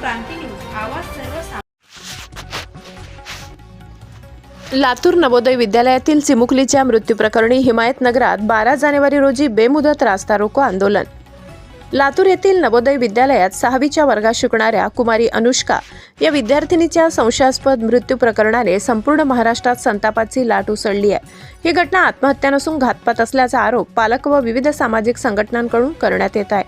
क्रांती news आवाज लातूर नवोदय विद्यालयातील चिमुकलीच्या मृत्यूप्रकरणी हिमायतनगरात बारा जानेवारी रोजी बेमुदत रास्ता रोको आंदोलन. लातूर येथील नवोदय विद्यालयात सहावीच्या वर्गात शिकणाऱ्या कुमारी अनुष्का या विद्यार्थिनीच्या संशयास्पद मृत्यू प्रकरणाने संपूर्ण महाराष्ट्रात संतापाची लाट उसळली आहे. ही घटना आत्महत्या नसून घातपात असल्याचा आरोप पालक व विविध सामाजिक संघटनांकडून करण्यात येत आहे.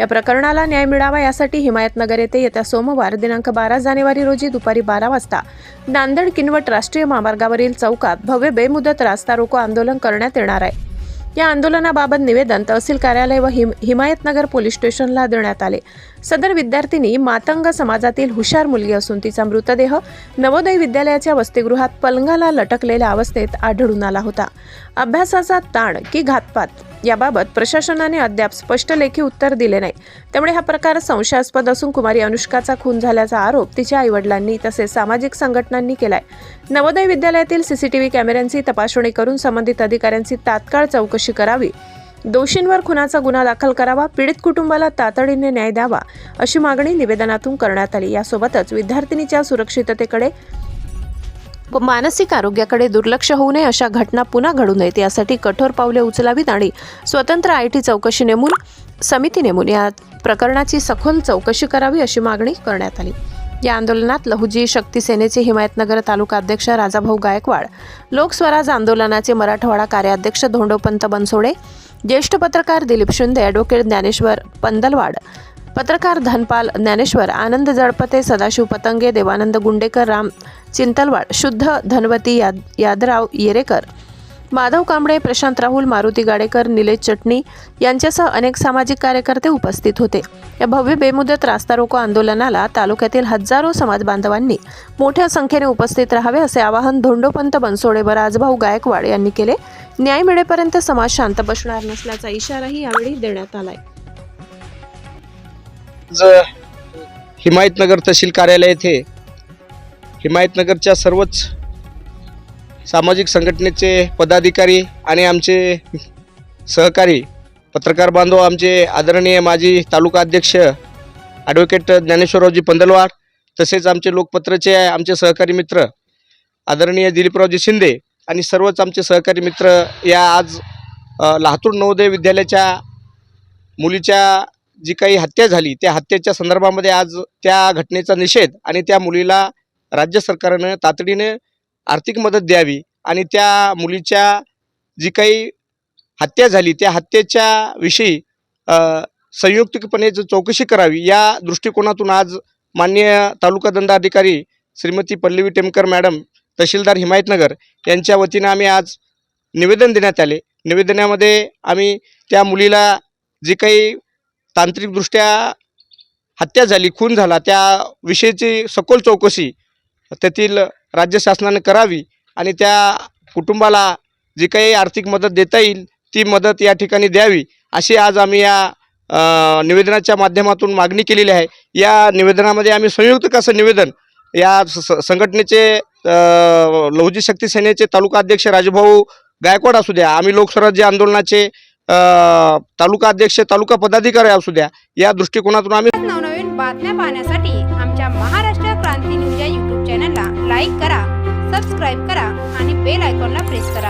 या प्रकरणाला न्याय मिळावा यासाठी हिमायतनगर येथे येत्या सोमवार दिनांक बारा जानेवारी रोजी दुपारी बारा वाजता नांदेड किनवट राष्ट्रीय महामार्गावरील चौकात भव्य बेमुदत रास्ता रोको आंदोलन करण्यात येणार आहे. या आंदोलनाबाबत निवेदन तहसील कार्यालय व हिम हिमायतनगर पोलीस स्टेशनला देण्यात आले. सदर विद्यार्थिनी मातंग समाजातील हुशार मुलगी असून तिचा मृतदेह नवोदय विद्यालयाच्या वसतिगृहात पलंगाला लटकलेल्या अवस्थेत आढळून आला होता. अभ्यासाचा ताण की घातपात याबाबत प्रशासनाने अद्याप स्पष्ट लेखी उत्तर दिले नाही. त्यामुळे हा प्रकार संशयास्पद असून कुमारी अनुष्काचा खून झाल्याचा आरोप तिच्या आईवडिलांनी तसेच सामाजिक संघटनांनी केलाय. नवोदय विद्यालयातील सीसीटीव्ही कॅमेऱ्यांची तपासणी करून संबंधित अधिकाऱ्यांची तात्काळ चौकशी करावी. दोषींवर खुनाचा गुन्हा दाखल करावा पीडित कुटुंबाला तातडीने न्याय द्यावा अशी मागणी निवेदनातून करण्यात आली. यासोबतच विद्यार्थिनीच्या सुरक्षिततेकडे व मानसिक आरोग्याकडे दुर्लक्ष होऊ नये अशा घटना पुन्हा घडू नयेत. यासाठी कठोर पावले उचलावीत आणि स्वतंत्र आय टी चौकशी नेमून समिती नेमून या प्रकरणाची सखोल चौकशी करावी अशी मागणी करण्यात आली. या आंदोलनात लहुजी शक्ती सेनेचे हिमायतनगर तालुका अध्यक्ष राजाभाऊ गायकवाड लोकस्वराज आंदोलनाचे मराठवाडा कार्याध्यक्ष धोंडोपंत बनसोडे ज्येष्ठ पत्रकार दिलीप शिंदे ॲडव्होकेट ज्ञानेश्वर पंदलवाड पत्रकार धनपाल ज्ञानेश्वर आनंद जळपते सदाशिव पतंगे देवानंद गुंडेकर राम चिंतलवाड शुद्ध धनवती याद यादराव येरेकर माधव कांबळे प्रशांत राहुल मारुती गाडेकर निलेश चटणी यांच्यासह अनेक सामाजिक कार्यकर्ते उपस्थित होते. या भव्य बेमुदत रास्ता रोको आंदोलनाला तालुक्यातील हजारो समाज बांधवांनी मोठ्या संख्येने उपस्थित राहावे असे आवाहन धोंडोपंत बनसोडे व राजभाऊ गायकवाड यांनी केले. न्याय मिळेपर्यंत समाज शांत बसणार नसल्याचा इशाराही यावेळी देण्यात आलाय. हिमायतनगर तहसील कार्यालय येथे हिमायतनगरच्या सर्वच सामाजिक संघटनेचे पदाधिकारी आणि आमचे सहकारी पत्रकार बांधव आमचे आदरणीय माजी तालुका अध्यक्ष ॲडव्होकेट ज्ञानेश्वररावजी पंदलवाड तसेच आमचे लोकपत्रचे आमचे सहकारी मित्र आदरणीय दिलीपरावजी शिंदे आणि सर्वच आमचे सहकारी मित्र या आज लातूर नवोदय विद्यालयाच्या मुलीच्या जी काही हत्या झाली त्या हत्येच्या संदर्भामध्ये आज त्या घटनेचा निषेध आणि त्या मुलीला राज्य सरकारनं तातडीने आर्थिक मदत द्यावी आणि त्या मुलीच्या जी काही हत्या झाली त्या हत्येच्या विषयी संयुक्तपणे ज- चौकशी करावी या दृष्टिकोनातून आज माननीय तालुका दंडाधिकारी श्रीमती पल्लवी टेमकर मॅडम तहसीलदार हिमायतनगर यांच्या वतीनं आम्ही आज निवेदन देण्यात आले. निवेदनामध्ये आम्ही त्या मुलीला जी काही तांत्रिकदृष्ट्या हत्या झाली खून झाला त्या विषयीची सखोल चौकशी तेथील राज्य शासनाने करावी आणि त्या कुटुंबाला जी काही आर्थिक मदत देता येईल ती मदत या ठिकाणी द्यावी अशी आज आम्ही या निवेदनाच्या माध्यमातून मागणी केलेली आहे. या निवेदनामध्ये आम्ही संयुक्त कसं निवेदन या स- संघटनेचे लौजी लहुजी शक्ती सेनेचे तालुका अध्यक्ष राजभाऊ गायकवाड असू द्या आम्ही लोकस्वराज्य आंदोलनाचे तालुका अध्यक्ष तालुका पदाधिकारी असू द्या या दृष्टिकोनातून आम्ही नवनवीन बातम्या पाहण्यासाठी आमच्या महाराष्ट्र क्रांती न्यूज या युट्यूब चॅनलला लाईक करा सबस्क्राईब करा आणि बेल आयकॉनला प्रेस करा.